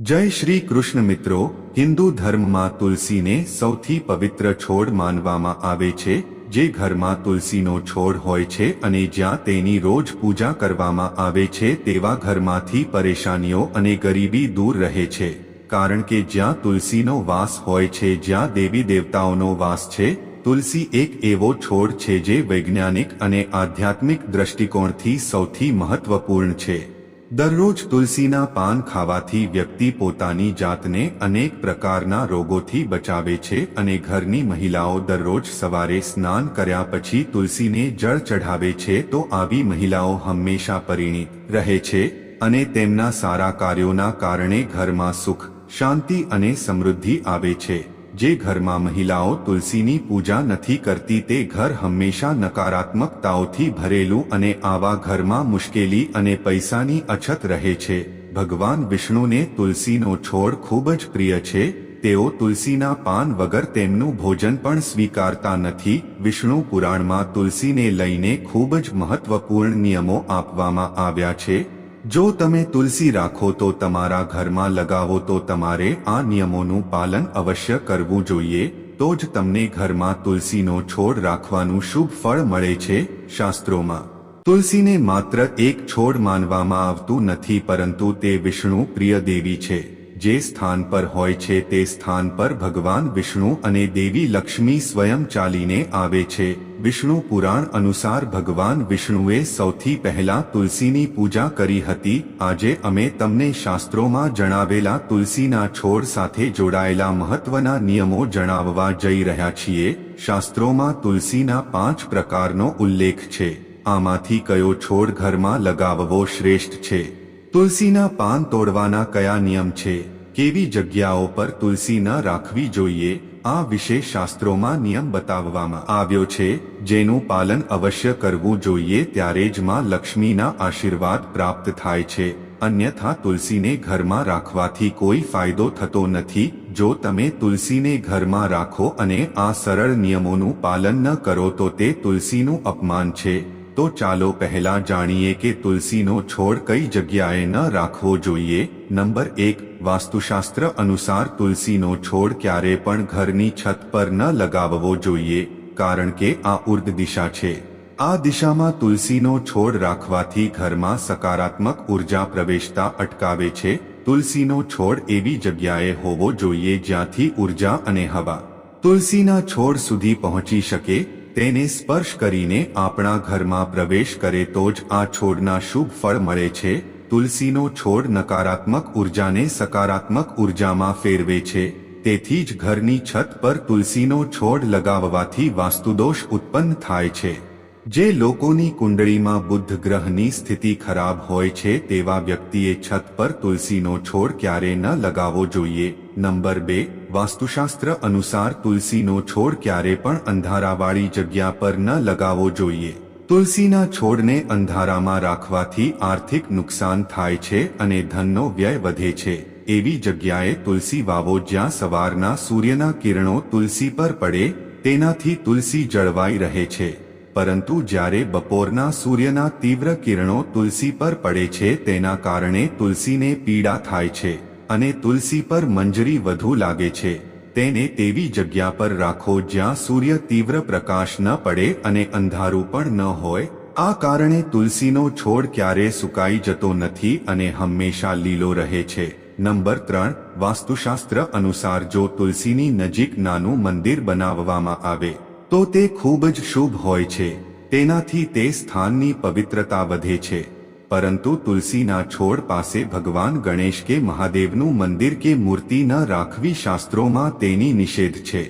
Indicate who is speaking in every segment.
Speaker 1: જય શ્રી કૃષ્ણ મિત્રો, હિન્દુ ધર્મમાં તુલસીને સૌથી પવિત્ર છોડ માનવામાં આવે છે, જે ઘરમાં તુલસીનો છોડ હોય છે અને જ્યાં તેની રોજ પૂજા કરવામાં આવે છે તેવા ઘરમાંથી પરેશાનીઓ અને ગરીબી દૂર રહે છે. કારણ કે જ્યાં તુલસીનો વાસ હોય છે, જ્યાં દેવી દેવતાઓનો વાસ છે, તુલસી એક એવો છોડ છે જે વૈજ્ઞાનિક અને આધ્યાત્મિક દ્રષ્ટિકોણથી સૌથી મહત્વપૂર્ણ છે. દરરોજ તુલસીના પાન ખાવાથી વ્યક્તિ પોતાની જાતને અનેક પ્રકારના રોગોથી બચાવે છે અને ઘરની મહિલાઓ દરરોજ સવારે સ્નાન કર્યા પછી તુલસીને જળ ચઢાવે છે તો આવી મહિલાઓ હંમેશા પરિણીત રહે છે અને તેમના સારા કાર્યોના કારણે ઘરમાં સુખ, શાંતિ અને સમૃદ્ધિ આવે છે. જે ઘરમાં મહિલાઓ તુલસીની પૂજા નથી કરતી તે ઘર હંમેશા નકારાત્મકતાઓથી ભરેલું અને આવા ઘરમાં મુશ્કેલી અને પૈસાની અછત રહે છે. ભગવાન વિષ્ણુને તુલસીનો છોડ ખૂબ જ પ્રિય છે. તેઓ તુલસીના પાન વગર તેમનું ભોજન પણ સ્વીકારતા નથી. વિષ્ણુ પુરાણમાં તુલસીને લઈને ખૂબ જ મહત્વપૂર્ણ નિયમો આપવામાં આવ્યા છે. જો તમે તુલસી રાખો તો તમારા ઘરમાં લગાવો તો તમારે આ નિયમોનું પાલન અવશ્ય કરવું જોઈએ, તો જ તમને ઘરમાં તુલસીનો છોડ રાખવાનું શુભ ફળ મળે છે, શાસ્ત્રોમાં. તુલસીને માત્ર એક છોડ માનવામાં આવતું નથી, પરંતુ તે વિષ્ણુ પ્રિય દેવી છે, જે સ્થાન પર હોય છે, તે સ્થાન પર ભગવાન વિષ્ણુ અને દેવી લક્ષ્મી સ્વયં ચાલીને આવે છે. વિષ્ણુ પુરાણ અનુસાર ભગવાન વિષ્ણુએ સૌથી પહેલા તુલસીની પૂજા કરી હતી. આજે અમે તમને શાસ્ત્રોમાં જણાવેલા તુલસીના છોડ સાથે જોડાયેલા મહત્વના નિયમો જણાવવા જઈ રહ્યા છીએ. શાસ્ત્રોમાં તુલસીના પાંચ પ્રકારનો ઉલ્લેખ છે. આમાંથી કયો છોડ ઘરમાં લગાવવો શ્રેષ્ઠ છે? તુલસીના પાન તોડવાના કયા નિયમ છે? કેવી જગ્યાઓ પર તુલસી ન રાખવી જોઈએ, આ વિશે શાસ્ત્રોમાં નિયમ બતાવવામાં આવ્યો છે, જેનું પાલન અવશ્ય કરવું જોઈએ ત્યારે જ માં લક્ષ્મીના આશીર્વાદ પ્રાપ્ત થાય છે, અન્યથા તુલસીને ઘરમાં રાખવાથી કોઈ ફાયદો થતો નથી, જો તમે તુલસીને ઘરમાં રાખો અને આ સરળ નિયમોનું પાલન ન કરો તો તે તુલસીનું અપમાન છે. તો ચાલો પહેલા જાણીએ કે તુલસીનો છોડ કઈ જગ્યાએ ન રાખવો જોઈએ. નંબર એક, વાસ્તુશાસ્ત્ર અનુસાર તુલસીનો છોડ ક્યારે પણ ઘરની છત પર ન લગાવવો જોઈએ, કારણ કે આ ઉર્દ દિશા છે. આ દિશામાં તુલસીનો છોડ રાખવાથી ઘરમાં સકારાત્મક ઊર્જા પ્રવેશતા અટકાવે છે. તુલસીનો છોડ એવી જગ્યાએ હોવો જોઈએ જ્યાંથી ઊર્જા અને હવા તુલસીના છોડ સુધી પહોંચી શકે તેને સ્પર્શ કરીને આપણા ઘરમાં પ્રવેશ કરે તો જ આ છોડના શુભ ફળ મળે છે. તુલસીનો છોડ નકારાત્મક ઉર્જાને સકારાત્મક ઉર્જામાં ફેરવે છે. તેથી જ ઘરની છત પર તુલસીનો છોડ લગાવવાથી વાસ્તુદોષ ઉત્પન્ન થાય છે. જે લોકોની કુંડળીમાં બુદ્ધ ગ્રહની સ્થિતિ ખરાબ હોય છે તેવા વ્યક્તિએ છત પર તુલસીનો છોડ ક્યારે ન લગાવવો જોઈએ? નંબર બે, વાસ્તુશાસ્ત્ર અનુસાર તુલસીનો છોડ ક્યારે પણ અંધારાવાળી જગ્યા પર ન લગાવવો જોઈએ. તુલસીના છોડને અંધારામાં રાખવાથી આર્થિક નુકસાન થાય છે અને ધનનો વ્યય વધે છે. એવી જગ્યાએ તુલસી વાવો જ્યાં સવારના સૂર્યના કિરણો તુલસી પર પડે, તેનાથી તુલસી જળવાઈ રહે છે. પરંતુ જ્યારે બપોરના સૂર્યના તીવ્ર કિરણો તુલસી પર પડે છે તેના કારણે તુલસીને પીડા થાય છે અને તુલસી પર મંજરી વધુ લાગે છે. તેને તેવી જગ્યા પર રાખો જ્યાં સૂર્ય તીવ્ર પ્રકાશ ન પડે અને અંધારું પણ ન હોય. આ કારણે તુલસીનો છોડ ક્યારે સુકાઈ જતો નથી અને હંમેશા લીલો રહે છે. નંબર ત્રણ, વાસ્તુશાસ્ત્ર અનુસાર જો તુલસીની નજીક નાનું મંદિર બનાવવામાં આવે તો તે ખૂબ જ શુભ હોય છે. તેનાથી તે સ્થાનની પવિત્રતા વધે છે. પરંતુ તુલસીના છોડ પાસે ભગવાન ગણેશ કે મહાદેવનું મંદિર કે મૂર્તિ ન રાખવી શાસ્ત્રોમાં તેની નિષેધ છે.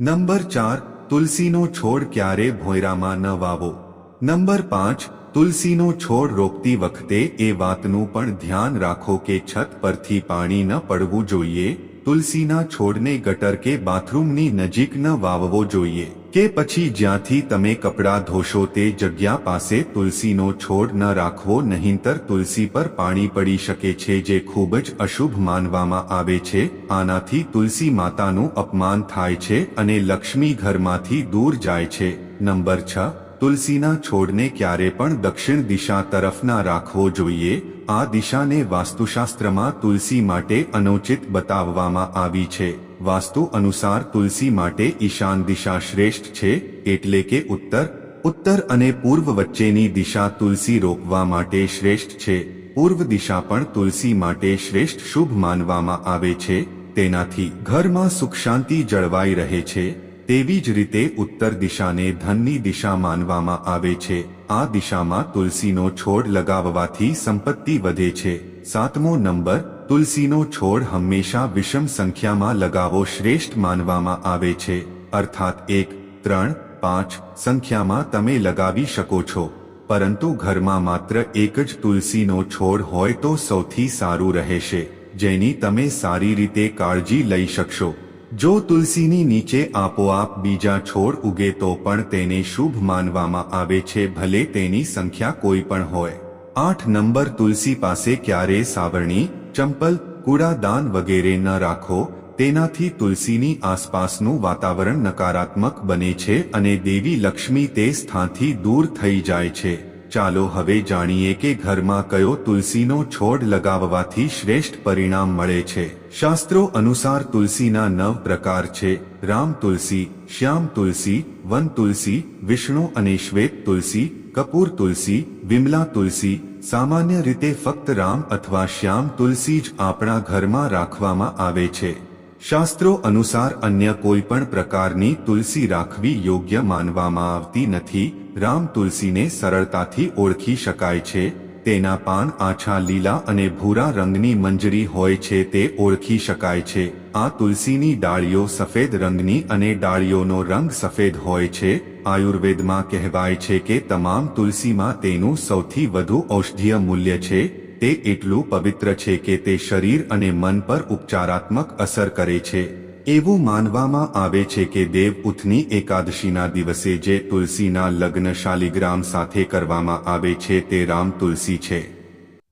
Speaker 1: નંબર ચાર, તુલસીનો છોડ ક્યારે ભોયરામાં ન વાવો? નંબર પાંચ, તુલસીનો છોડ રોપતી વખતે એ વાતનું પણ ધ્યાન રાખો કે છત પરથી પાણી ન પડવું જોઈએ. તુલસીના છોડને ગટર કે બાથરૂમની નજીક ન વાવવો જોઈએ કે પછી જ્યાંથી તમે કપડાં ધોશો તે જગ્યા પાસે તુલસીનો છોડ ન રાખવો નહીંતર તુલસી પર પાણી પડી શકે છે જે ખૂબ જ અશુભ માનવામાં આવે છે. આનાથી તુલસી માતાનું અપમાન થાય છે અને લક્ષ્મી ઘરમાંથી દૂર જાય છે. નંબર છ તુલસીના છોડને ક્યારે પણ દક્ષિણ દિશા તરફ ના રાખવો જોઈએ, આ દિશાને વાસ્તુશાસ્ત્રમાં તુલસી માટે અનુચિત બતાવવામાં આવી છે. વાસ્તુ અનુસાર તુલસી માટે ઈશાન દિશા શ્રેષ્ઠ છે, એટલે કે ઉત્તર. ઉત્તર અને પૂર્વ વચ્ચેની દિશા તુલસી રોપવા માટે શ્રેષ્ઠ છે. પૂર્વ દિશા પણ તુલસી માટે શ્રેષ્ઠ શુભ માનવામાં આવે છે. તેનાથી ઘરમાં સુખ શાંતિ જળવાઈ રહે છે. તેવી જ રીતે ઉત્તર દિશાને ધનની દિશા માનવામાં આવે છે. આ દિશામાં તુલસીનો છોડ લગાવવાથી સંપત્તિ વધે છે. સાતમો નંબર, તુલસીનો છોડ હંમેશા વિષમ સંખ્યામાં લગાવો શ્રેષ્ઠ માનવામાં આવે છે. અર્થાત એક, ત્રણ, પાંચ સંખ્યામાં તમે લગાવી શકો છો. પરંતુ ઘરમાં માત્ર એક જ તુલસીનો છોડ હોય તો સૌથી સારું રહેશે, જેની તમે સારી રીતે કાળજી લઈ શકશો. જો તુલસીની નીચે આપોઆપ બીજા છોડ ઉગે તો પણ તેને શુભ માનવામાં આવે છે, ભલે તેની સંખ્યા કોઈ પણ હોય. આઠ નંબર તુલસી પાસે ક્યારે સાવરણી, ચંપલ કૂડાદાન વગેરે ન રાખો, તેનાથી તુલસીની આસપાસનું વાતાવરણ નકારાત્મક બને છે અને દેવી લક્ષ્મી તે સ્થાનથી દૂર થઈ જાય છે. ચાલો હવે જાણીએ કે ઘરમાં કયો તુલસીનો છોડ લગાવવાથી શ્રેષ્ઠ પરિણામ મળે છે. શાસ્ત્રો અનુસાર તુલસીના નવ પ્રકાર છે. રામ તુલસી, શ્યામ તુલસી, વન તુલસી, વિષ્ણુ અને શ્વેત તુલસી, કપૂર તુલસી, વિમલા તુલસી. સામાન્ય રીતે ફક્ત રામ અથવા શ્યામ તુલસી જ આપણા ઘરમાં રાખવામાં આવે છે. શાસ્ત્રો અનુસાર અન્ય કોઈ પણ પ્રકારની તુલસી રાખવી યોગ્ય માનવામાં આવતી નથી. રામ તુલસીને સરળતાથી ઓળખી શકાય છે. તેના પાન આછા લીલા અને ભૂરા રંગની મંજરી હોય છે તે ઓળખી શકાય છે. આ તુલસીની ડાળીઓ સફેદ રંગની અને ડાળીઓનો રંગ સફેદ હોય છે. આયુર્વેદમાં કહેવાય છે કે તમામ તુલસીમાં તેનું સૌથી વધુ ઔષધીય મૂલ્ય છે. તે એટલું પવિત્ર છે કે તે શરીર અને મન પર ઉપચારાત્મક અસર કરે છે. એવું માનવામાં આવે છે કે દેવ ઉથની એકાદશીના દિવસે જે તુલસીના લગ્ન શાલિગ્રામ સાથે કરવામાં આવે છે તે રામ તુલસી છે.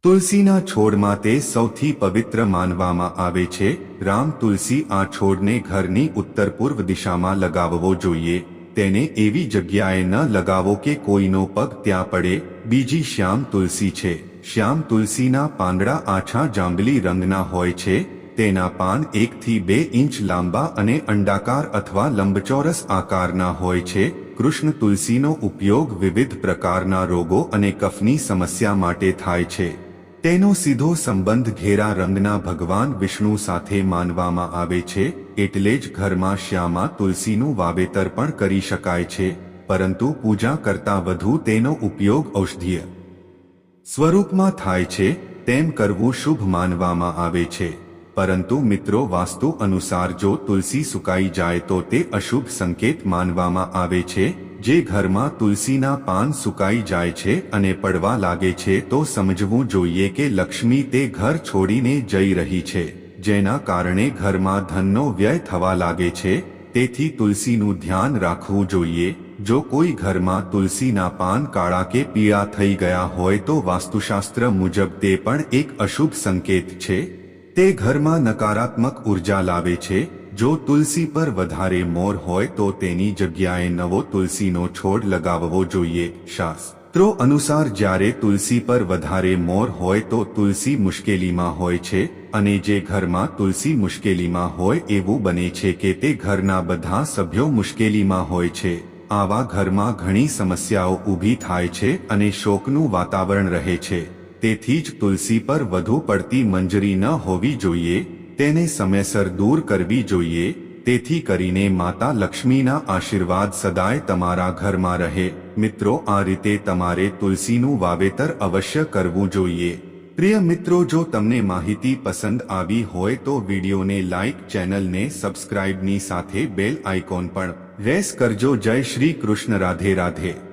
Speaker 1: તુલસીના છોડમાં તે સૌથી પવિત્ર માનવામાં આવે છે. રામ તુલસી આ છોડને ઘરની ઉત્તર પૂર્વ દિશામાં લગાવવો જોઈએ. તેને એવી જગ્યાએ ન લગાવો કે કોઈનો પગ ત્યાં પડે. બીજી શ્યામ તુલસી છે. શ્યામ તુલસીના પાંદડા આછા જાંબલી રંગના હોય છે, તેના પાન એકથી બે ઇંચ લાંબા અને અંડાકાર અથવા લંબચોરસ આકારના હોય છે. કૃષ્ણ તુલસીનો ઉપયોગ વિવિધ પ્રકારના રોગો અને કફની સમસ્યા માટે થાય છે. તેનો સીધો સંબંધ ઘેરા રંગના ભગવાન વિષ્ણુ સાથે માનવામાં આવે છે, એટલે જ ઘરમાં શ્યામા તુલસીનું વાવેતર પણ કરી શકાય છે, પરંતુ પૂજા કરતાં વધુ તેનો ઉપયોગ ઔષધીય સ્વરૂપમાં થાય છે, તેમ કરવું શુભ માનવામાં આવે છે. પરંતુ મિત્રો, વાસ્તુ અનુસાર જો તુલસી સુકાઈ જાય તો તે અશુભ સંકેત માનવામાં આવે છે, જે ઘરમાં તુલસીના પાન સુકાઈ જાય છે અને પડવા લાગે છે તો સમજવું જોઈએ કે લક્ષ્મી તે ઘર છોડીને જઈ રહી છે, જેના કારણે ઘરમાં ધનનો વ્યય થવા લાગે છે, તેથી તુલસીનું ધ્યાન રાખવું જોઈએ. જો કોઈ ઘરમાં તુલસીના પાન કાળા કે પીળા થઈ ગયા હોય તો વાસ્તુશાસ્ત્ર મુજબ તે પણ એક અશુભ સંકેત છે. તે ઘરમાં નકારાત્મક ઊર્જા લાવે છે. જો તુલસી પર વધારે મોર હોય તો તેની જગ્યાએ નવો તુલસીનો છોડ લગાવવો જોઈએ. શાસ્ત્રો અનુસાર જ્યારે તુલસી પર વધારે મોર હોય તો તુલસી મુશ્કેલીમાં હોય છે અને જે ઘરમાં તુલસી મુશ્કેલીમાં હોય એવું બને છે કે તે ઘરના બધા સભ્યો મુશ્કેલીમાં હોય છે. આવા ઘરમાં ઘણી સમસ્યાઓ ઊભી થાય છે અને શોકનું વાતાવરણ રહે છે. તેથી જ તુલસી પર વધુ પડતી મંજરી ન હોવી જોઈએ, તેને સમયસર દૂર કરવી જોઈએ, તેથી કરીને માતા લક્ષ્મીના આશીર્વાદ સદાય તમારા ઘરમાં રહે. મિત્રો, આ રીતે તમારે તુલસીનું વાવેતર અવશ્ય કરવું જોઈએ. પ્રિય મિત્રો, જો તમને માહિતી પસંદ આવી હોય તો વિડીયોને લાઇક ચેનલને સબસ્ક્રાઇબની સાથે બેલ આઇકોન પણ રેસ કરજો જય શ્રી કૃષ્ણ રાધે રાધે.